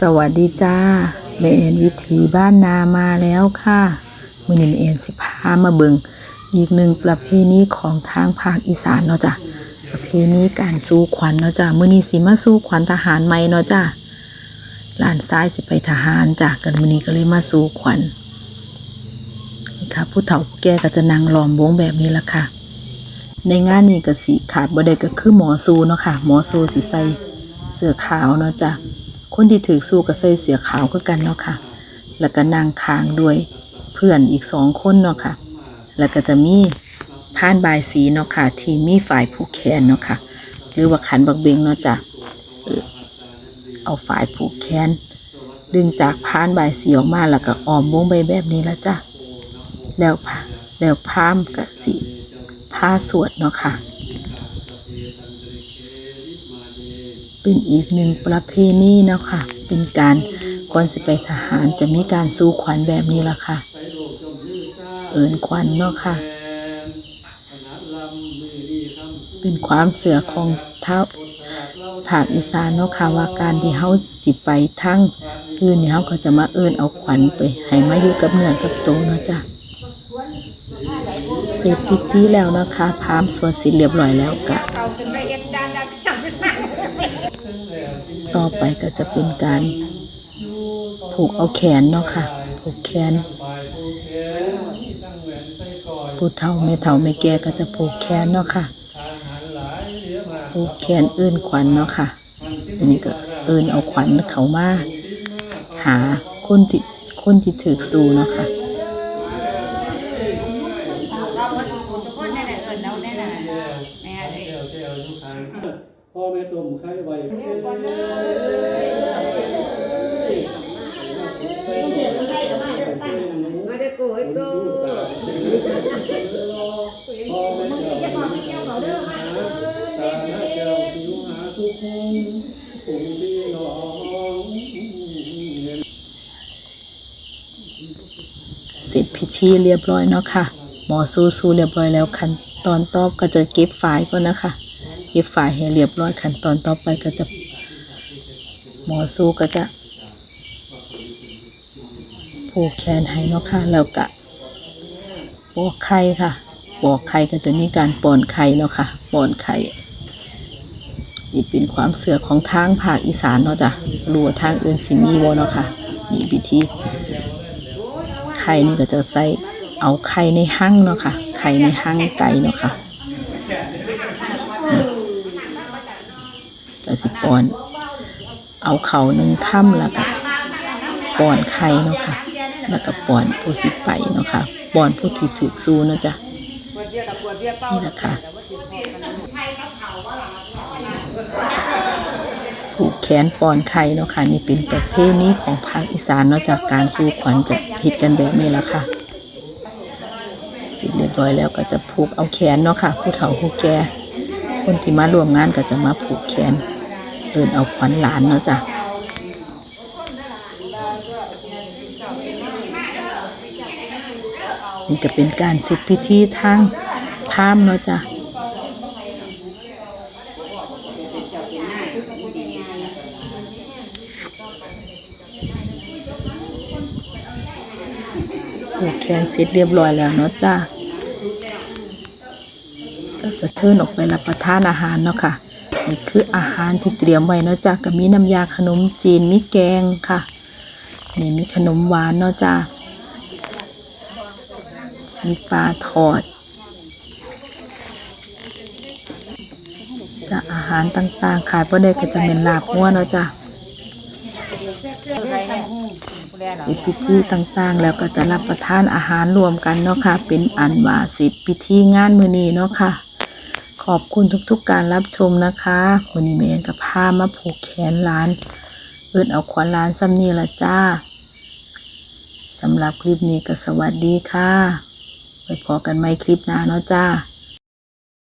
สวัสดีจ้าแม่เอ็นวิถีบ้านนามาแล้วค่ะมือนี้แม่เอ็นสิพามาเบิงอีกหนึ่งประเพณีของทางภาคอีสานเนาะจ้ะประเพณีการสู้ขวัญเนาะจ้ะมือนี้สิมาสู้ขวัญทหารใหม่เนาะจ้ะหลานซ้ายสิไปทหารจ้ะกันมือนี้ก็เลยมาสู้ขวัญนะค่ะผู้เฒ่าผู้แก่ก็จะนั่งล้อมวงแบบนี้ละค่ะ ในงานนี้ก็สิขาดบ่ได้ก็คือหมอซูเนาะค่ะ หมอซูสิใส่เสื้อขาวเนาะจ้ะ คนที่ถือสู้ก็ใส่เสื้อขาวคือกันเนาะค่ะ แล้วก็นางคางด้วยเพื่อนอีกสองคนเนาะค่ะ แล้วก็จะมีพานบายสีเนาะค่ะ ที่มีฝ่ายผูกแขนเนาะค่ะ หรือว่าขันบักเบงเนาะจ้ะเอาฝ่ายผูกแขนดึงจากพานบายสีออกมาแล้วก็อ้อมวงไปแบบนี้แล้วจ้ะแล้วพาแล้วพามก็สิผ้าสวดเนาะค่ะ เป็นอีกหนึ่งประเพณีเนาะค่ะ เป็นการก่อนสิไปทหารจะมีการสู้ขวัญแบบนี้ละค่ะ เอินขวัญเนาะค่ะ เป็นความเสือของเท้าภาคอีสานเนาะค่ะว่าการที่เฮาสิไปทั้งอื่นเนี่ยเฮาก็จะมาเอินเอาขวัญไปให้มาอยู่กับเนื้อกับตัวเนาะจ้ะเสร็จพิธีแล้วนะคะพามสวดสิ้นเรียบร้อยแล้วกะ ต่อไปก็จะเป็นการผูกเอาแขนเนาะค่ะ ผูกแขนผู้เฒ่าแม่เฒ่าแม่แก่ก็จะผูกแขนเนาะค่ะ ผูกแขนเอื้นขวัญเนาะค่ะอันนี้ก็เอื้นเอาขวัญเขามา หาคนที่คนที่ถือสูเนาะค่ะพ่อแม่ตุ่มไข่ไว้มาได้กูให้กูพ่อแม่เจ้า ตาหน้าเจ้าผิวหาทุกคนปุ่มพี่น้องเสร็จพิธีเรียบร้อยเนาะค่ะ หมอสู้สู้เรียบร้อยแล้วขั้นตอนต่อก็จะเก็บฝายก่อนนะคะ เก็บฝายให้เรียบร้อยขั้นตอนต่อไปก็จะหมอสู้ก็จะผูกแขนให้เนาะค่ะแล้วก็ปอกไข่ค่ะปอกไข่ก็จะมีการปอนไข่เนาะค่ะปอนไข่นี่เป็นความเสือของทางภาคอีสานเนาะจ้ะรัวทางอื่นสิมีบ่เนาะค่ะนี่พิธีไข่นี่ก็จะใส่เอาไข่ในหั่งเนาะค่ะไข่ในหั่งไก่เนาะค่ะ ก็สิป้อน เอาเข่าหนึ่งค่ำแล้วก็ป้อนไข่เนาะค่ะ แล้วก็ป้อนผู้สิไปเนาะค่ะป้อนผู้ที่ถือสู้เนาะจ้ะนี่แหละค่ะผูกแขนป้อนไข่เนาะค่ะ นี่เป็นประเพณีของภาคอีสานเนาะจากการสู้ขวัญจะผิดกันแบบนี้ละค่ะ เสร็จเรียบร้อยแล้วก็จะผูกเอาแขนเนาะค่ะ ผู้เฒ่าผู้แก่คนที่มาร่วมงานก็จะมาผูกแขนเอินเอาขวัญหลานเนาะจ้ะนี่ก็เป็นการเสร็จพิธีทางพามเนาะจ้ะ ผูกแขนเสร็จเรียบร้อยแล้วเนาะจ้าก็จะเชิญออกไปรับประทานอาหารเนาะค่ะนี่คืออาหารที่เตรียมไว้เนาะจ้าก็มีน้ำยาขนมจีนมีแกงค่ะนี่มีขนมหวานเนาะจ้ามีปลาทอดจะอาหารต่างๆ ขายพอได้ก็จะเป็นลาบงัวเนาะจ้า เสร็จพิธีต่างๆ แล้วก็จะรับประทานอาหารรวมกันเนาะค่ะ เป็นอันว่าเสร็จพิธีงานมือนี้เนาะค่ะ ขอบคุณทุกๆการรับชมนะคะวันนี้ม่กับผ้ามาผูกแขนหลาน เอิ้นเอาขวัญหลานซ้ำนี่ละจ้าสำหรับคลิปนี้ก็สวัสดีค่ะ ไปพอกันใหมคลิปหน้าเนาะจ้า